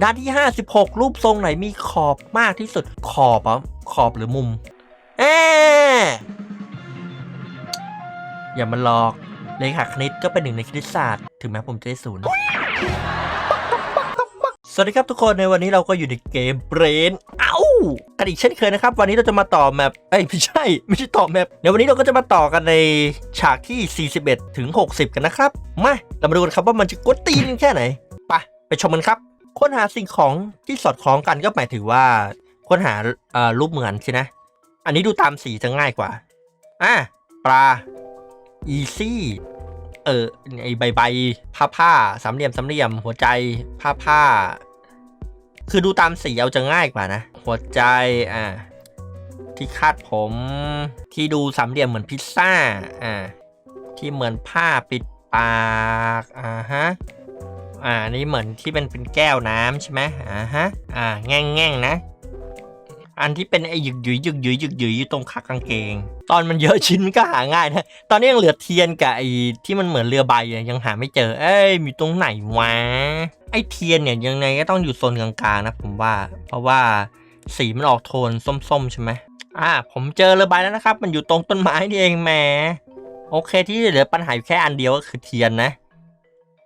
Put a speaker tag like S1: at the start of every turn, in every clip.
S1: ด้านที่ 56 รูปทรงไหนมีขอบมากที่สุดขอบเหรอะขอบหรือมุมเอ๊อย่ามาหลอกเลขาคณิตก็เป็นหนึ่งในคณิตศาสตร์ ถึงแม้ผมจะได้ศูนย์สวัสดีครับทุกคนในวันนี้เราก็อยู่ในเกมเบรนเอ้ากันอีกเช่นเคยนะครับ วันนี้เราจะมาต่อแมปเอ้ยไม่ใช่ไม่ใช่ต่อแมปเดี๋ยววันนี้เราก็จะมาต่อกันในฉากที่ 41 ถึง 60 กันนะครับ มา เรามาดูกันครับว่ามันจะกดตีนแค่ไหน ไป ไปชมกันครับ ค้นหาสิ่งของที่สอดคล้องกันก็หมายถึงว่าค้นหารูปเหมือนใช่ไหมอันนี้ดูตามสีจะง่ายกว่า อะปลา easy เออไอใบใบผ้าผ้าสามเหลี่ยมสามเหลี่ยม หัวใจผ้าผ้า คือดูตามสีเอาจะง่ายกว่านะ หัวใจอ่าที่คาดผมที่ดูสามเหลี่ยมเหมือนพิซซ่าอ่าที่เหมือนผ้าปิดปากอ่าฮะ อ่านี่เหมือนที่เป็นเป็นแก้วน้ำใช่ไหมอ่าฮะอ่าแง่งแง่งนะ อันที่เป็นไอ้หยึกหยุยหยึกหยุยหยึกหยุยอยู่ตรงขากางเกง ตอนมันเยอะชิ้นมันก็หาง่ายนะตอนนี้ยังเหลือเทียนกับไอ้ที่มันเหมือนเรือใบยังหาไม่เจอ เอ้ยมีตรงไหนวะไอ้เทียนเนี่ยยังไงก็ต้องอยู่โซนกลางๆนะผมว่า เพราะว่าสีมันออกโทนส้มๆใช่ไหมอ่า ผมเจอเรือใบแล้วนะครับ มันอยู่ตรงต้นไม้นี่เองแหมโอเคที่เหลือปัญหาอยู่แค่อันเดียวก็คือเทียนนะ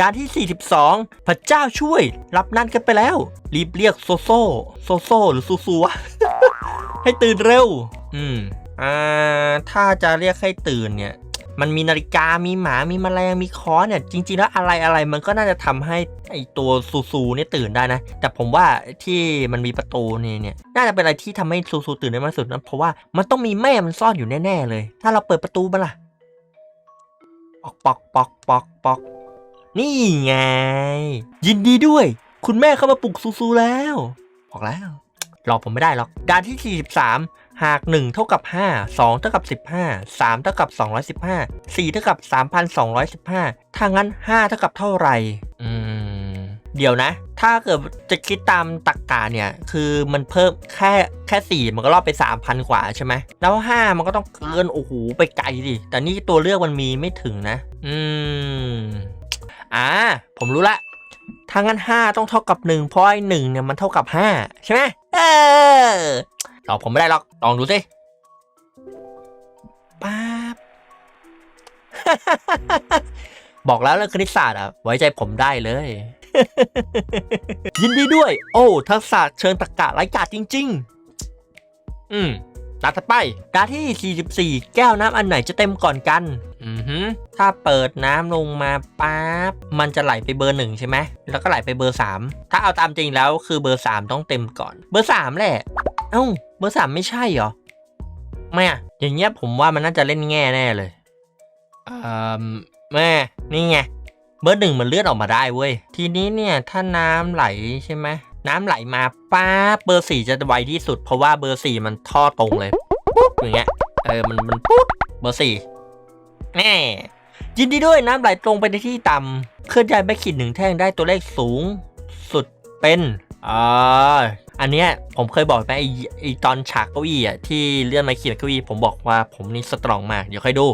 S1: ด่านที่ 42 พระเจ้าช่วย รับนั่นกันไปแล้ว รีบเรียกโซโซโซโซหรือซูซูวะให้ตื่นเร็ว อืม อ่า ถ้าจะเรียกให้ตื่นเนี่ย มันมีนาฬิกา มีหมา มีแมลง มีคอเนี่ย จริง ๆ แล้วอะไรอะไรมันก็น่าจะทำให้ไอตัวซูซูเนี่ยตื่นได้นะ แต่ผมว่าที่มันมีประตูนี่เนี่ย น่าจะเป็นอะไรที่ทำให้ซูซูตื่นได้มากสุดนะ เพราะว่ามันต้องมีแม่มันซ่อนอยู่แน่ ๆ เลย ถ้าเราเปิดประตูมาล่ะ ปอกปอกปอกปอกปอก นี่ไง ยินดีด้วย คุณแม่เข้ามาปลุกซูซูแล้ว บอกแล้วหลอกผมไม่ได้หรอกด่านที่ 43 หาก 1 เท่ากับ 5 2 เท่ากับ 15 3 เท่ากับ 215 4 เท่ากับ 3,215 ถ้างั้น 5 เท่ากับเท่าไหร่ อืม เดี๋ยวนะ ถ้าเกิดจะคิดตามตรรกกาเนี่ย คือมันเพิ่มแค่แค่ 4 มันก็รอบไป 3,000 กว่าใช่ไหม แล้ว 5 มันก็ต้องเกิน โอ้โห ไปไกลดิ แต่นี่ตัวเลือกมันมีไม่ถึงนะ อืม อ่า ผมรู้ละถ้างั้น 5 ต้องเท่ากับ 1 เพราะไอ้หนึ่งเนี่ยมันเท่ากับ 5 ใช่ไหมเออตอบผมไม่ได้หรอกลองดูสิป๊าบ บอกแล้วเรื่องคณิตศาสตร์อะไว้ใจผมได้เลย ยินดีด้วย โอ้ ทักษะเชิงตรรกะไร้กาจจริง ๆ อืม ดาถัดไปดาที่ 44 แก้วน้ำอันไหนจะเต็มก่อนกัน อือฮึถ้าเปิดน้ำลงมาปั๊บ มันจะไหลไปเบอร์หนึ่งใช่ไหม แล้วก็ไหลไปเบอร์ 3 ถ้าเอาตามจริงแล้วคือเบอร์ 3 ต้องเต็มก่อน เบอร์ 3 แหละ เอ้า เบอร์ 3 ไม่ใช่เหรอ ไม่อะอย่างเงี้ยผมว่ามันน่าจะเล่นแง่แน่เลยเอ่อแม่นี่ไง เบอร์หนึ่งมันเลื่อนออกมาได้เว้ย ทีนี้เนี่ยถ้าน้ำไหลใช่ไหม น้ำไหลมาป้าเบอร์สี่จะไวที่สุด เพราะว่าเบอร์สี่มันท่อตรงเลยปุ๊บอย่างเงี้ยเออมันมันปุ๊บเบอร์สี่แน่ยินดีด้วยน้ำไหลตรงไปในที่ต่ำเคลื่อนย้ายไปขีดหนึ่งแท่งได้ตัวเลขสูงสุดเป็นอ่าอันเนี้ยผมเคยบอกไปไอไอตอนฉากเก้าอี้อะที่เลื่อนไม้ขีดเก้าอี้ผมบอกว่าผมนี่สตรองมาก เดี๋ยวค่อยดู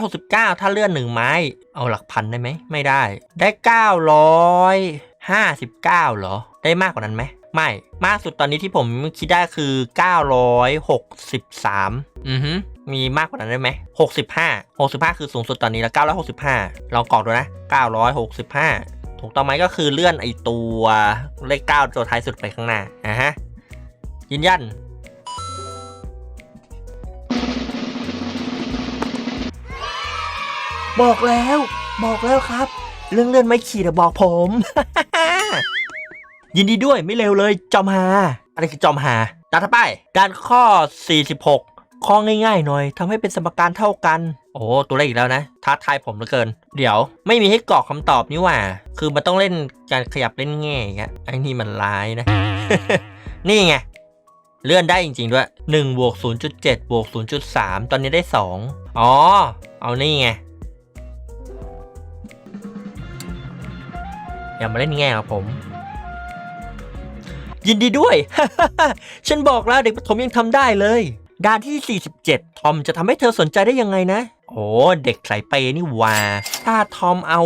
S1: 369 ถ้าเลื่อนหนึ่งไม้ เอาหลักพันได้ไหมไม่ได้ ได้ 959 เหรอ ได้มากกว่านั้นไหมไม่มากสุดตอนนี้ที่ผมคิดได้คือ 963 อือฮึมีมากกว่านั้นได้ไหม65 65 คือสูงสุดตอนนี้แล้ว 965 ลองกรอกดูนะ 965 ถูกต้องไหมก็คือเลื่อนไอตัวเลข 9 ตัวท้ายสุดไปข้างหน้าอะฮะยืนยันบอกแล้ว บอกแล้วครับ เรื่องเลื่อนไม่ขีดอะบอกผม ยินดีด้วยไม่เร็วเลยจอมหาอะไรคือจอมหาด้านถัดไปด้านข้อ 46 ข้อง่ายๆหน่อยทำให้เป็นสมการเท่ากัน โอ้ตัวเลขอีกแล้วนะท้าทายผมเหลือเกิน เดี๋ยวไม่มีให้กรอกคำตอบนี่ว่า คือมันต้องเล่นการขยับเล่นแง่อย่างเงี้ยไอ้นี่มันร้ายนะ นี่ไงเลื่อนได้จริง ๆ ด้วย1บวก0.7บวก0.3 ตอนนี้ได้ 2 อ๋อ เอานี่ไง อย่ามาเล่นแง่กับผม ยินดีด้วย ฉันบอกแล้วเด็กประถมยังทำได้เลย ด้านที่ 47 ทอมจะทำให้เธอสนใจได้ยังไงนะ โอ้เด็กสายเปนี่ว่า ถ้าทอมเอา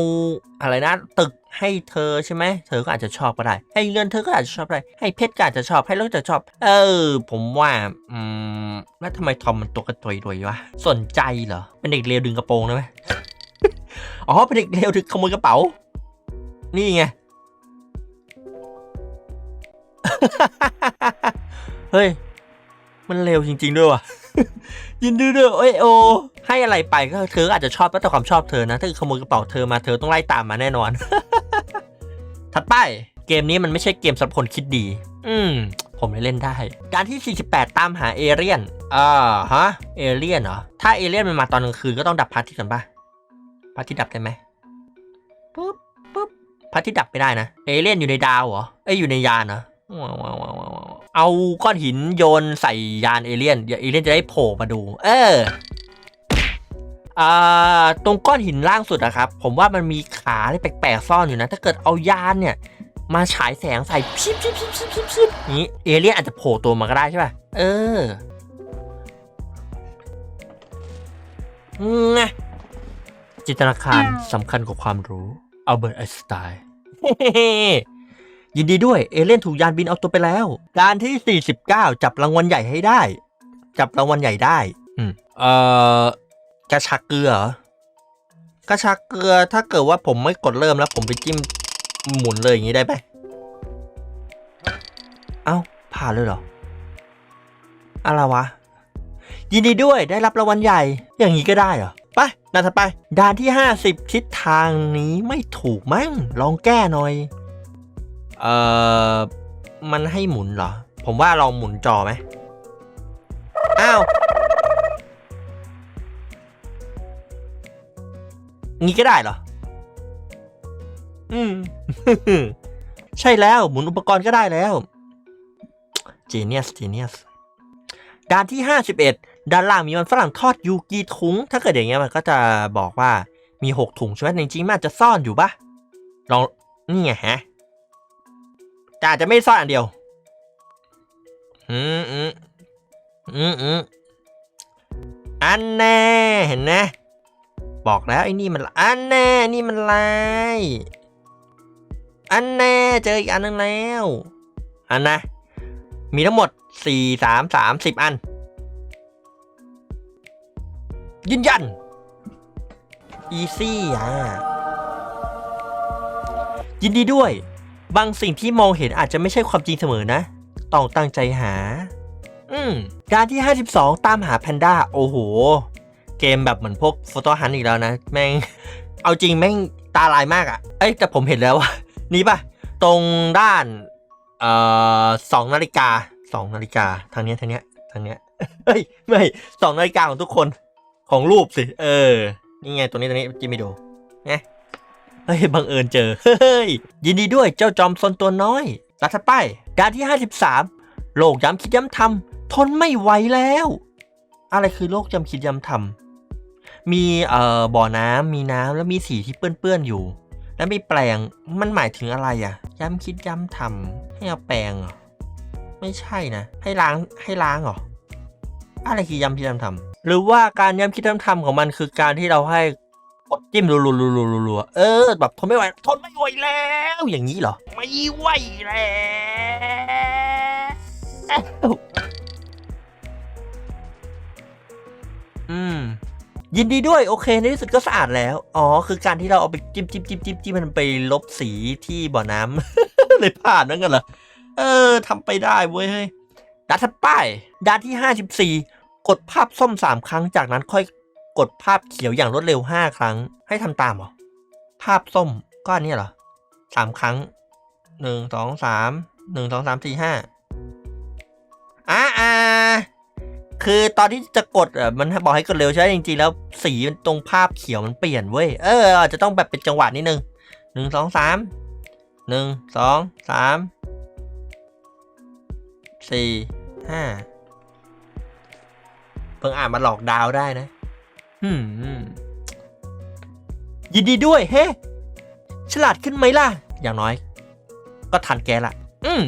S1: อะไรนะ ตึกให้เธอใช่ไหม เธอก็อาจจะชอบก็ได้ ให้เงินเธอก็อาจจะชอบได้ ให้เพชรก็อาจจะชอบ ให้รถจะชอบ เออ ผมว่า อืม แล้วทำไมทอมมันตัวกระตุยรวยวะ สนใจเหรอ เป็นเด็กเลวดึงกระโปรงได้ไหมอ๋อ เป็นเด็กเลวดึงขโมยกระเป๋า นี่ไง เฮ้ย มันเร็วจริง ๆ ด้วยว่ะ ยินดีด้วยเอ้ยโอ ให้อะไรไปก็เธออาจจะชอบแล้วแต่ความชอบเธอนะ ถ้าขโมยกระเป๋าเธอมาเธอต้องไล่ตามมาแน่นอน ถัดไปเกมนี้มันไม่ใช่เกมสำหรับคนคิดดี อืม ผมเลยเล่นได้ การที่ 48 ตามหาเอเลี่ยนอ่าฮะ เอเลี่ยนเหรอ ถ้าเอเลี่ยนมันมาตอนกลางคืนก็ต้องดับพระอาทิตย์ก่อนป่ะพระอาทิตย์ดับได้ไหมปุ๊บปุ๊บพระอาทิตย์ดับไม่ได้นะ เอเลี่ยนอยู่ในดาวเหรอ เอ้ยอยู่ในยานเหรอ เอาก้อนหินโยนใส่ยานเอเลี่ยนเดี๋ยวเอเลี่ยนจะได้โผล่มาดูเอออตรงก้อนหินล่างสุดอะครับ ผมว่ามันมีขาที่แปลกๆซ่อนอยู่นะ ถ้าเกิดเอายานเนี่ย มาฉายแสงใส่พิบพิบพิบพิบพิบพิบนี้เอเลี่ยนอาจจะโผล่ตัวมาก็ได้ใช่ป่ะ เออจินตนาการสำคัญกว่าความรู้อัลเบิร์ตไอน์สไตน์ ยินดีด้วยเอเลี่ยนถูกยานบินเอาตัวไปแล้ว การที่ 49 จับรางวัลใหญ่ให้ได้ จับรางวัลใหญ่ได้ อืมเอ่อกระชักเกลือเหรอกระชักเกลือถ้าเกิดว่าผมไม่กดเริ่มแล้วผมไปจิ้มหมุนเลยอย่างนี้ได้ไหมเอ้าผ่านเลยเหรอ อะไรวะ ยินดีด้วยได้รับรางวัลใหญ่ อย่างนี้ก็ได้เหรอ ไปด่านถัดไป ด่านที่ 50 ทิศทางนี้ไม่ถูกมั้ง ลองแก้หน่อย เอ่อ มันให้หมุนเหรอ ผมว่าลองหมุนจอไหมอ้าวงี้ก็ได้เหรอ อืม ใช่แล้วหมุนอุปกรณ์ก็ได้แล้ว Genius Genius ด้านที่ 51 ด้านล่างมีมันฝรั่งทอดยูกีถุง ถ้าเกิดอย่างเงี้ยมันก็จะบอกว่ามี 6 ถุงใช่ไหมจริงๆมันอาจจะซ่อนอยู่ปะลองนี่ไงฮะ แต่อาจจะไม่ซ่อนอันเดียว อืมอืมอืมอืมอันแน่เห็นนะบอกแล้วไอ้นี่มันอันแน่นี่มันลายอันแน่เจออีกอันนึงแล้ว อันนะ มีทั้งหมดสี่สามสามสิบอัน ยืนยัน อีซี่อะยินดีด้วย บางสิ่งที่มองเห็นอาจจะไม่ใช่ความจริงเสมอนะ ต้องตั้งใจหา อืมการที่ 52 ตามหาแพนด้า โอ้โห เกมแบบเหมือนพวกโฟโต้ฮันอีกแล้วนะ แม่ง เอาจริงแม่งตาลายมากอะ่ะ เอ้ยแต่ผมเห็นแล้วว่านี่ปะตรงด้านเอ่อสองนาฬิกาสองนาฬิกาทางเนี้ยทางเนี้ยทางเนี้ยเฮ้ยไม่สองนาฬิกาของทุกคนของรูปสิ เออ นี่ไงตัวนี้ตัวนี้จิ้มไม่ดูไง เฮ้ยบังเอิญเจอ เฮ้ย ยินดีด้วยเจ้าจอมซนตัวน้อยรัดถัดไปด้านที่ 53 โลกย้ำคิดย้ำทำทนไม่ไหวแล้ว อะไรคือโลกย้ำคิดย้ำทำมีเอ่อบ่อน้ำมีน้ำแล้วมีสีที่เปื้อนๆอยู่ แล้วมีแปลงมันหมายถึงอะไรอะย้ำคิดย้ำทำให้เอาแปรงเหรอไม่ใช่นะ ให้ล้างให้ล้างเหรออะไรคือย้ำคิดย้ำทำหรือว่าการย้ำคิดย้ำทำของมันคือการที่เราให้ กดจิ้มรัวๆๆๆเออแบบทนไม่ไหวทนไม่ไหวแล้วอย่างนี้เหรอ ไม่ไหวแล้วอืมยินดีด้วยโอเคในที่สุดก็สะอาดแล้ว อ๋อ คือการที่เราเอาไปจิ้มจิ้มจิ้มจิ้มจิ้มมันไปลบสีที่บ่อน้ำเลยผ่านนั่นกันเหรอ เออทำไปได้เว้ยเฮ้ยด้านถัดไปด้านที่ 54 กดภาพส้ม 3 ครั้งจากนั้นค่อย กดภาพเขียวอย่างรวดเร็ว 5 ครั้ง ให้ทำตามหรอ ภาพส้มก็อันนี้เหรอสามครั้งหนึ่งสองสามหนึ่งสองสามสี่ห้าอ่าอ่าคือตอนที่จะกดอะมันบอกให้กดเร็วใช่จริงๆแล้วสีตรงภาพเขียวมันเปลี่ยนเว้ยเอออาจจะต้องแบบเป็นจังหวะนิดนึงหนึ่งสองสามหนึ่งสองสามสี่ห้าเพิ่งอ่านมาหลอกดาวได้นะ อืมยินดีด้วยเฮ้ ฉลาดขึ้นไหมล่ะ อย่างน้อย ก็ทันแกละ อืม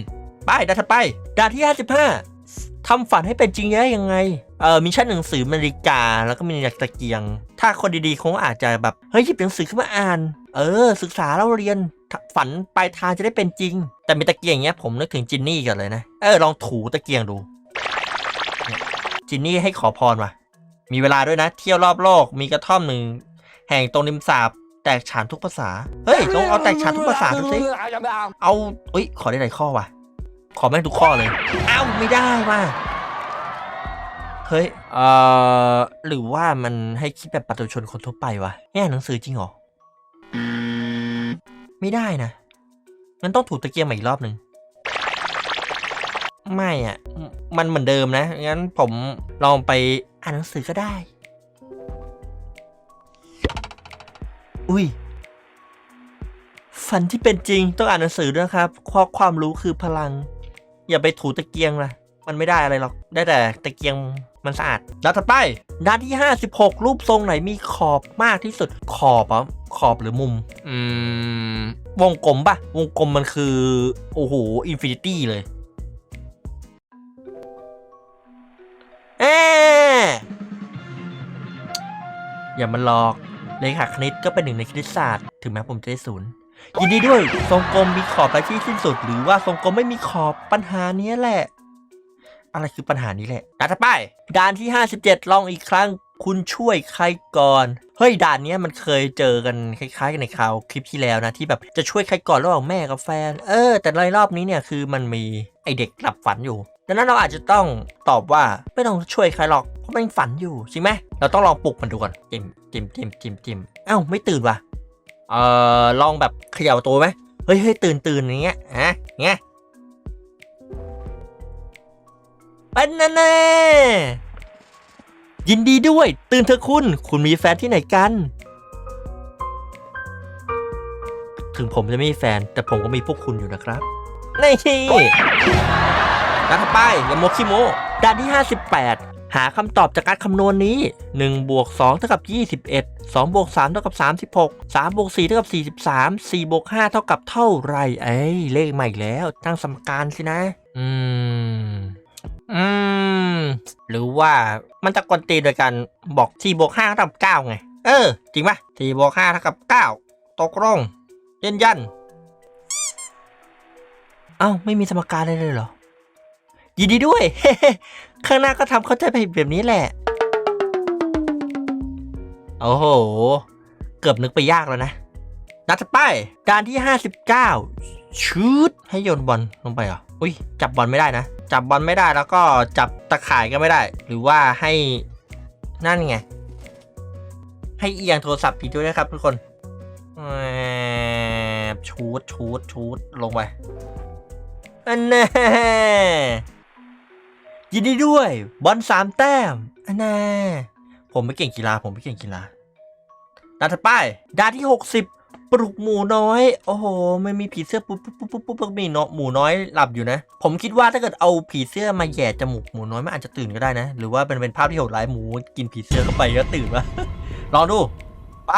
S1: ไปด่านถัดไปด่านที่ 55ทำฝันให้เป็นจริงได้ยังไง เออมีชั้นหนังสือนาฬิกา แล้วก็มีนากตะเกียง ถ้าคนดีๆคงอาจจะแบบ เฮ้ยหยิบหนังสือขึ้นมาอ่าน เออ ศึกษาเล่าเรียน ฝันปลายทางจะได้เป็นจริง แต่มีตะเกียงอย่างเงี้ยผมนึกถึงจินนี่กันเลยนะ เออลองถูตะเกียงดู จินนี่ให้ขอพรว่ะ มีเวลาด้วยนะ เที่ยวรอบโลกมีกระท่อมหนึ่งแห่งตรงริมสาบแตกฉานทุกภาษา เฮ้ยลองเอาแตกฉานทุกภาษาดูสิเอาเอ้ย ขอได้หลายข้อว่ะ ขอแม่งทุกข้อเลยเอ้าไม่ได้ว่ะเฮ้ยเอ่อหรือว่ามันให้คิดแบบปัจจุชนคนทั่วไปวะแง่หนังสือจริงเหรอไม่ได้นะงั้นต้องถูตะเกียงใหม่อีกรอบหนึ่งไม่อะ มันเหมือนเดิมนะ งั้นผมลองไปอ่านหนังสือก็ได้ อุ้ย ฝันที่เป็นจริงต้องอ่านหนังสือด้วยครับข้อความรู้คือพลัง อย่าไปถูตะเกียงล่ะ มันไม่ได้อะไรหรอก ได้แต่ตะเกียงมันสะอาดด้านถัดไปด้านที่ 56 รูปทรงไหนมีขอบมากที่สุด ขอบอะขอบหรือมุม อืม วงกลมปะวงกลมมันคือ โอ้โห อินฟินิตี้เลย อย่ามาหลอกเลขาคณิตก็เป็นหนึ่งในคณิตศาสตร์ถึงแม้ผมจะได้ศูนย์ยินดีด้วย ทรงกลมมีขอบไปที่สิ้นสุด หรือว่าทรงกลมไม่มีขอบปัญหานี้แหละ อะไรคือปัญหานี้แหละด่านต่อไปด่านที่ 57 ลองอีกครั้งคุณช่วยใครก่อน เฮ้ยด่านนี้มันเคยเจอกันคล้ายๆกันในคราวคลิปที่แล้วนะที่แบบจะช่วยใครก่อนระหว่างแม่กับแฟน เออ แต่ในรอบนี้เนี่ยคือมันมีไอเด็กหลับฝันอยู่ ดังนั้นเราอาจจะต้องตอบว่าไม่ต้องช่วยใครหรอกเพราะมันฝันอยู่ใช่ไหมเราต้องลองปลุกมันดูก่อนจิมจิมจิมจิมจิมเอ้าไม่ตื่นว่ะเอ่อลองแบบเขย่าตัวไหมเฮ้ยเฮ้ยตื่นตื่นอย่างเงี้ยฮะเงี้ยเป็นแน่ยินดีด้วย ตื่นเถอะคุณ คุณมีแฟนที่ไหนกัน ถึงผมจะไม่มีแฟน แต่ผมก็มีพวกคุณอยู่นะครับ ในที่ ด่านต่อไปอย่าโมคิโมด่านที่ 58 หาคำตอบจากการคำนวณนี้1บวก2เท่ากับ21 2บวก3เท่ากับ36 3บวก4เท่ากับ43 4บวก5เท่ากับเท่าไรเอ้ยเลขใหม่แล้วตั้งสมการสินะ อืม อืม หรือว่ามันจะกวนตีโดยการบอก4บวก5เท่ากับ9ไง เออ จริงปะ4บวก5เท่ากับ9ตกลงเยืนยันอ้าวไม่มีสมการเลยเลยเหรอ ยินดีด้วย ข้างหน้าก็ทำเข้าใจผิดแบบนี้แหละ โอ้โห เกือบนึกไปยากแล้วนะนัดต่อไปด่านที่ 59ชุดให้โยนบอลลงไปเหรอ อุ้ย จับบอลไม่ได้นะ จับบอลไม่ได้แล้วก็จับตะข่ายก็ไม่ได้ หรือว่าให้นั่นไง ให้เอียงโทรศัพท์ผิดด้วยนะครับทุกคนชูดชูดชูดลงไปอันแน่ ยินดีด้วย บอลสามแต้มอันแน่ผมไม่เก่งกีฬา ผมไม่เก่งกีฬาด่านถัดไปด่านที่ 60 ปลุกหมูน้อย โอ้โหไม่มีผีเสื้อปุ๊บปุ๊บปุ๊บปุ๊บปุ๊บมีเนาะหมูน้อยหลับอยู่นะ ผมคิดว่าถ้าเกิดเอาผีเสื้อมาแย่จมูกหมูน้อยมันอาจจะตื่นก็ได้นะ หรือว่าเป็นเป็นภาพที่โหดร้ายหมูกินผีเสื้อเข้าไปแล้วตื่นวะลองดูไป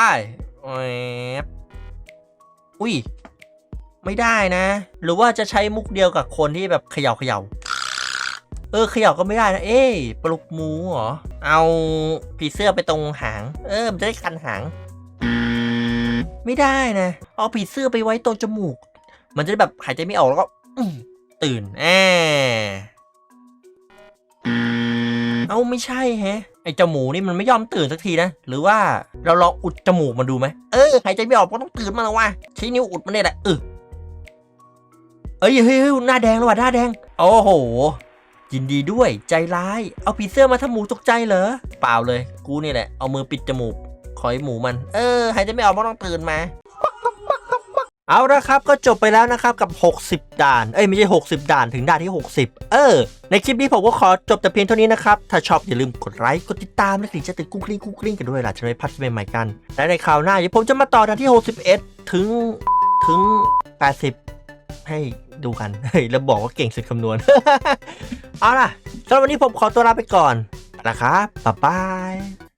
S1: แอบอุ้ยไม่ได้นะ หรือว่าจะใช้มุกเดียวกับคนที่แบบเขย่าเขย่า เออเขย่าก็ไม่ได้นะ เอ้ยปลุกหมูเหรอ เอาผีเสื้อไปตรงหาง เออ มันจะได้คันหาง ไม่ได้นะ เอาผีเสื้อไปไว้ตรงจมูก มันจะได้แบบหายใจไม่ออกแล้วก็ตื่นแอเอาไม่ใช่แฮะ ไอจมูกนี่มันไม่ยอมตื่นสักทีนะ หรือว่าเราลองอุดจมูกมันดูไหมเออหายใจไม่ออกก็ต้องตื่นมาแล้วว่ะใช้นิ้วอุดมันเนี่ยแหละเออเอ้ยเฮ้ยเฮ้ยหน้าแดงแล้วว่ะหน้าแดง โอ้โห ยินดีด้วยใจร้าย เอาผีเสื้อมาทำหมูตกใจเหรอ เปล่าเลย กูนี่แหละ เอามือปิดจมูกขอให้หมูมัน เออหายใจไม่ออกก็ต้องตื่นมา เอาละครับก็จบไปแล้วนะครับกับ 60 ด่าน เอ้ยไม่ใช่ 60 ด่านถึงด่านที่ 60 เออ ในคลิปนี้ผมก็ขอจบแต่เพียงเท่านี้นะครับ ถ้าชอบอย่าลืมกดไลค์กดติดตามและกดจะติดกุ้งกลิ้งกุ้งกลิ้งกันด้วยล่ะจะได้พัดใหม่ๆกัน และในคราวหน้าเดี๋ยวผมจะมาต่อด่านที่ 61 ถึงถึง 80 ให้ดูกันเฮ้ยแล้วบอกว่าเก่งสุดคำนวณ เอาล่ะสำหรับวันนี้ผมขอตัวลาไปก่อนนะครับบ๊ายบาย